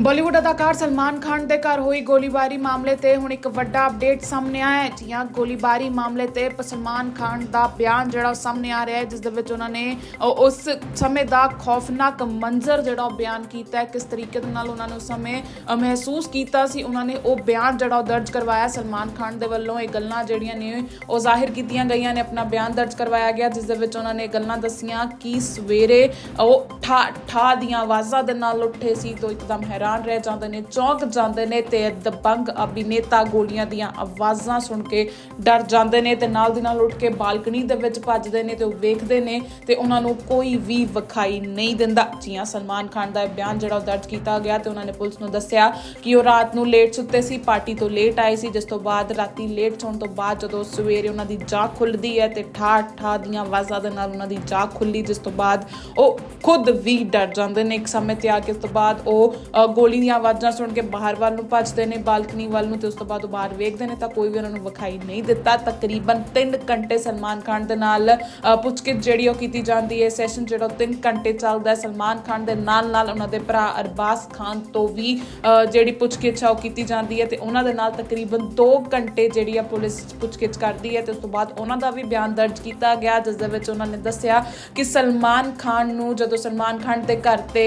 ਬਾਲੀਵੁੱਡ ਅਦਾਕਾਰ ਸਲਮਾਨ ਖਾਨ ਦੇ ਘਰ ਹੋਈ ਗੋਲੀਬਾਰੀ ਮਾਮਲੇ ਤੇ ਹੁਣ ਇੱਕ ਵੱਡਾ ਅਪਡੇਟ ਸਾਹਮਣੇ ਆਇਆ ਹੈ। ਜੀ ਹਾਂ ਗੋਲੀਬਾਰੀ ਮਾਮਲੇ ਤੇ ਪ- ਸਲਮਾਨ ਖਾਨ ਦਾ ਬਿਆਨ ਜਿਹੜਾ ਉਹ ਸਾਹਮਣੇ ਆ ਰਿਹਾ ਹੈ, ਜਿਸ ਦੇ ਵਿੱਚ ਉਹਨਾਂ ਨੇ ਉਸ ਸਮੇਂ ਦਾ ਖੌਫਨਾਕ ਮੰਜ਼ਰ ਜਿਹੜਾ ਉਹ ਬਿਆਨ ਕੀਤਾ ਹੈ, ਕਿਸ ਤਰੀਕੇ ਦੇ ਨਾਲ ਉਹਨਾਂ ਨੇ ਉਸ ਸਮੇਂ ਮਹਿਸੂਸ ਕੀਤਾ ਸੀ, ਉਹਨਾਂ ਨੇ ਉਹ ਬਿਆਨ ਜਿਹੜਾ ਉਹ ਦਰਜ ਕਰਵਾਇਆ। ਸਲਮਾਨ ਖਾਨ ਦੇ ਵੱਲੋਂ ਇਹ ਗੱਲਾਂ ਜਿਹੜੀਆਂ ਨੇ ਉਹ ਜ਼ਾਹਿਰ ਕੀਤੀਆਂ ਗਈਆਂ ਨੇ, ਆਪਣਾ ਬਿਆਨ ਦਰਜ ਕਰਵਾਇਆ ਗਿਆ, ਜਿਸ ਦੇ ਵਿੱਚ ਉਹਨਾਂ ਨੇ ਗੱਲਾਂ ਦੱਸੀਆਂ ਕਿ ਸਵੇਰੇ ਉਹ ਠਾ ਠਾ ਦੀਆਂ ਆਵਾਜ਼ਾਂ ਦੇ ਨਾਲ ਉੱਠੇ ਸੀ, ਤੋਂ ਇੱਕਦਮ ਹੈਰਾਨ ਰਹਿ ਜਾਂਦੇ ਨੇ, ਚੌਂਕ ਜਾਂਦੇ ਨੇ ਤੇ ਦਬੰਗ ਅਭਿਨੇਤਾ ਗੋਲੀਆਂ ਦੀਆਂ ਆਵਾਜ਼ਾਂ ਸੁਣ ਕੇ ਡਰ ਜਾਂਦੇ ਨੇ ਤੇ ਨਾਲ ਦੀ ਨਾਲ ਉੱਠ ਕੇ ਬਾਲਕਨੀ ਦੇ ਵਿੱਚ ਭੱਜਦੇ ਨੇ ਤੇ ਉਹ ਵੇਖਦੇ ਨੇ ਤੇ ਉਹਨਾਂ ਨੂੰ ਕੋਈ ਵੀ ਵਿਖਾਈ ਨਹੀਂ ਦਿੰਦਾ। ਜੀਆਂ ਸਲਮਾਨ ਖਾਨ ਦਾ ਬਿਆਨ ਜਿਹੜਾ ਉਹ ਦਰਜ ਕੀਤਾ ਗਿਆ ਤੇ ਉਹਨਾਂ ਨੇ ਪੁਲਿਸ ਨੂੰ ਦੱਸਿਆ ਕਿ ਉਹ ਰਾਤ ਨੂੰ ਲੇਟ ਸੁੱਤੇ ਸੀ, ਪਾਰਟੀ ਤੋਂ ਲੇਟ ਆਏ ਸੀ, ਜਿਸ ਤੋਂ ਬਾਅਦ ਰਾਤੀ ਲੇਟ ਸੌਣ ਤੋਂ ਬਾਅਦ ਜਦੋਂ ਸਵੇਰੇ ਉਹਨਾਂ ਦੀ ਜਾਗ ਖੁੱਲਦੀ ਹੈ ਤੇ ਠਾ ਠਾ ਦੀਆਂ ਆਵਾਜ਼ਾਂ ਦੇ ਨਾਲ ਉਹਨਾਂ ਦੀ ਜਾਗ ਖੁੱਲੀ, ਜਿਸ ਤੋਂ ਬਾਅਦ ਉਹ ਖੁਦ ਵੀ ਡਰ ਜਾਂਦੇ ਨੇ। ਇੱਕ ਸਮੇਂ ਤੇ ਆ ਕੇ ਉਸ ਤੋਂ ਬਾਅਦ ਉਹ ਗੋਲੀ ਦੀਆਂ ਆਵਾਜ਼ਾਂ ਸੁਣ ਕੇ ਬਾਹਰ ਵੱਲ ਨੂੰ ਭੱਜਦੇ ਨੇ, ਬਾਲਕਨੀ ਵੱਲ ਨੂੰ ਤੇ ਉਸ ਤੋਂ ਬਾਅਦ ਉਹ ਬਾਹਰ ਵੇਖਦੇ ਨੇ ਤਾਂ ਕੋਈ ਵੀ ਉਹਨਾਂ ਨੂੰ ਵਿਖਾਈ ਨਹੀਂ ਦਿੱਤਾ। ਤਕਰੀਬਨ 3 ਘੰਟੇ ਸਲਮਾਨ ਖਾਨ ਦੇ ਨਾਲ ਪੁੱਛਗਿੱਛ ਜਿਹੜੀ ਉਹ ਕੀਤੀ ਜਾਂਦੀ ਹੈ। ਸੈਸ਼ਨ ਜਿਹੜਾ 3 ਘੰਟੇ ਚੱਲਦਾ ਹੈ। ਸਲਮਾਨ ਖਾਨ ਦੇ ਨਾਲ ਨਾਲ ਉਹਨਾਂ ਦੇ ਭਰਾ ਅਰਬਾਸ ਖਾਨ ਤੋਂ ਵੀ ਜਿਹੜੀ ਪੁੱਛਗਿੱਛ ਆ ਉਹ ਕੀਤੀ ਜਾਂਦੀ ਹੈ ਤੇ ਉਹਨਾਂ ਦੇ ਨਾਲ ਤਕਰੀਬਨ 2 ਘੰਟੇ ਜਿਹੜੀ ਆ ਪੁਲਿਸ ਪੁੱਛਗਿੱਛ ਕਰਦੀ ਹੈ ਤੇ ਉਸ ਤੋਂ ਬਾਅਦ ਉਹਨਾਂ ਦਾ ਵੀ ਬਿਆਨ ਦਰਜ ਕੀਤਾ ਗਿਆ, ਜਿਸ ਦੇ ਵਿੱਚ ਉਹਨਾਂ ਨੇ ਦੱਸਿਆ ਕਿ ਸਲਮਾਨ ਖਾਨ ਨੂੰ ਜਦੋਂ ਸਲਮਾਨ ਖਾਨ ਦੇ ਘਰ ਤੇ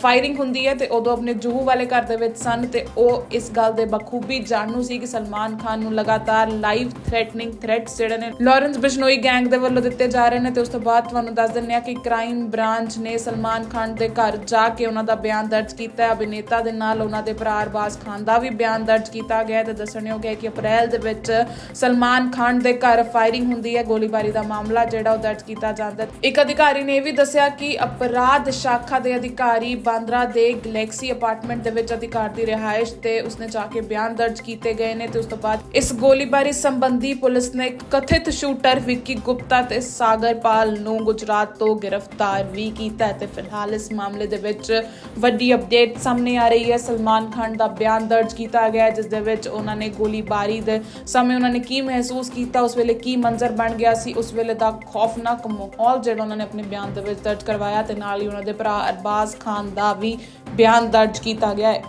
ਫਾਇਰਿੰਗ ਹੁੰਦੀ ਹੈ ਤੇ ਉਦੋਂ ਆਪਣੇ ਜੂਹੂ ਵਾਲੇ ਘਰ ਦੇ ਵਿੱਚ ਸਨ ਤੇ ਉਹ ਇਸ ਗੱਲ ਦੇ ਬਖੂਬੀ ਜਾਣੂ ਸੀ ਕਿ ਸਲਮਾਨ ਖਾਨ ਨੂੰ ਲਗਾਤਾਰ ਲਾਈਵ ਥ੍ਰੈਟਨਿੰਗ ਥ੍ਰੈਟਸ ਜਿਹੜੇ ਨੇ ਲਾਰੈਂਸ ਬਿਸ਼ਨੋਈ ਗੈਂਗ ਦੇ ਵੱਲੋਂ ਦਿੱਤੇ ਜਾ ਰਹੇ ਨੇ ਤੇ ਉਸ ਤੋਂ ਬਾਅਦ ਤੁਹਾਨੂੰ ਦੱਸ ਦਿੰਦੇ ਆ ਕਿ ਕ੍ਰਾਈਮ ਬ੍ਰਾਂਚ ਨੇ ਸਲਮਾਨ ਖਾਨ ਦੇ ਘਰ ਜਾ ਕੇ ਉਹਨਾਂ ਦਾ ਬਿਆਨ ਦਰਜ ਕੀਤਾ ਹੈ। ਅਭਿਨੇਤਾ ਦੇ ਨਾਲ ਉਹਨਾਂ ਦੇ ਭਰਾ ਅਰਬਾਜ਼ ਖਾਨ ਦਾ ਵੀ ਬਿਆਨ ਦਰਜ ਕੀਤਾ ਗਿਆ ਤੇ ਦੱਸਣਯੋਗ ਹੈ ਕਿ ਅਪ੍ਰੈਲ ਦੇ ਵਿੱਚ ਸਲਮਾਨ ਖਾਨ ਦੇ ਘਰ ਫਾਇਰਿੰਗ ਹੁੰਦੀ ਹੈ। ਗੋਲੀਬਾਰੀ ਦਾ ਮਾਮਲਾ ਜਿਹੜਾ ਉਹ ਦਰਜ ਕੀਤਾ ਜਾਂਦਾ ਇੱਕ ਅਧਿਕਾਰੀ ਨੇ ਇਹ ਵੀ ਦੱਸਿਆ ਕਿ ਅਪਰਾਧ ਸ਼ਾਖਾ ਦੇ ਅਧਿਕਾਰੀ ਬਾਂਦਰਾ ਦੇ ਗਲੈਕਸੀ ਅਪਾਰਟਮੈਂਟ ਦੇ ਵਿੱਚ ਅਧਿਕਾਰ ਦੀ ਰਿਹਾਇਸ਼ ਤੇ ਉਸਨੇ ਜਾ ਕੇ ਬਿਆਨ ਦਰਜ ਕੀਤੇ ਗਏ ਨੇ ਤੇ ਉਸ ਤੋਂ ਬਾਅਦ ਇਸ ਗੋਲੀਬਾਰੀ ਸੰਬੰਧੀ ਪੁਲਿਸ ਨੇ ਕਥਿਤ ਸ਼ੂਟਰ ਵਿੱਕੀ ਗੁਪਤਾ ਤੇ ਸਾਗਰ ਨੂੰ ਗੁਜਰਾਤ ਤੋਂ ਗ੍ਰਿਫਤਾਰ ਵੀ ਕੀਤਾ ਤੇ ਫਿਲਹਾਲ ਇਸ ਮਾਮਲੇ ਦੇ ਵਿੱਚ ਵੱਡੀ ਅਪਡੇਟ ਸਾਹਮਣੇ ਆ ਰਹੀ ਹੈ। ਸਲਮਾਨ ਖਾਨ ਦਾ ਬਿਆਨ ਦਰਜ ਕੀਤਾ ਗਿਆ ਹੈ, ਜਿਸ ਦੇ ਵਿੱਚ ਉਹਨਾਂ ਨੇ ਗੋਲੀਬਾਰੀ ਦੇ ਸਮੇਂ ਉਹਨਾਂ ਨੇ ਕੀ ਮਹਿਸੂਸ ਕੀਤਾ ਉਸ ਵੇਲੇ ਕੀ ਮੰਜ਼ਰ ਬਣ ਗਿਆ ਸੀ ਉਸ ਵੇਲੇ ਦਾ ਖੌਫਨਾਕ ਮਾਹੌਲ ਜਿਹੜਾ ਉਹਨਾਂ ਨੇ ਆਪਣੇ ਬਿਆਨ ਦੇ ਵਿੱਚ ਦਰਜ ਕਰਵਾਇਆ ਤੇ ਨਾਲ ਹੀ ਉਹਨਾਂ ਦੇ ਭਰਾ ਅਰਬਾਜ਼ ਖਾਨ ਦਾ ਵੀ ਬਿਆਨ ਦਰਜ ਕੀਤਾ ਗਿਆ ਹੈ।